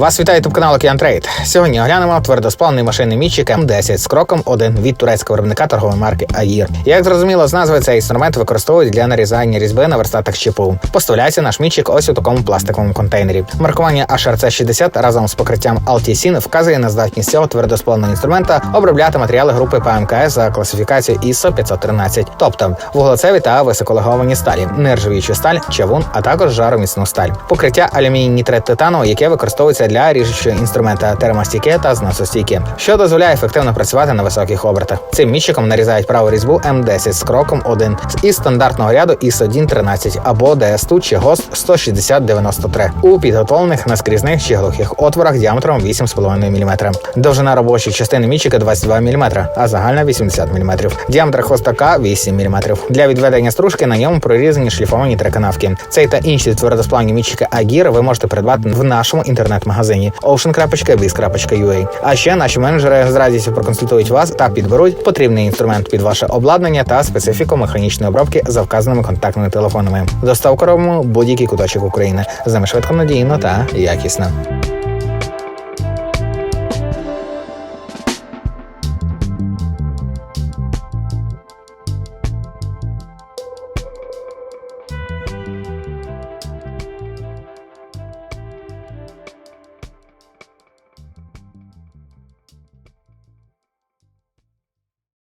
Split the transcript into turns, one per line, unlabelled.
Вас вітає ютуб канал Океан. Сьогодні оглянемо твердосплавний машинний мітчик М10 з кроком 1 від турецького виробника торгової марки Аїр. Як зрозуміло з назви, цей інструмент використовують для нарізання різьби на верстатах ЧПУ. Поставляється наш мітчик ось у такому пластиковому контейнері. Маркування HRC 60 разом з покриттям Altisin вказує на здатність цього твердосплавного інструмента обробляти матеріали групи ПМКС за класифікацією ISO 513, тобто вуглецеві та високолеговані сталі, нержавіючу сталь, чавун, а також жароміцну сталь. Покриття алюміній нітрит титану, яке використовується для ріжучого інструмента термостійке та зносостійке, що дозволяє ефективно працювати на високих обертах. Цим мітчиком нарізають праву різьбу М10 з кроком 1 із стандартного ряду ISO 113 або ДСТУ чи ГОСТ 16093 у підготовлених наскрізних чи глухих отворах діаметром 8,5 мм. Довжина робочої частини мітчика 22 мм, а загальна 80 мм. Діаметр хвостака 8 мм. Для відведення стружки на ньому прорізані шліфовані триканавки. Цей та інші твердосплавні мітчики Агір ви можете придбати в нашому інтернет-магазині ocean.biz.ua. А ще наші менеджери з радістю проконсультують вас та підберуть потрібний інструмент під ваше обладнання та специфіку механічної обробки за вказаними контактними телефонами. Доставка робимо будь-який куточок України. З нами швидко надійно та якісно.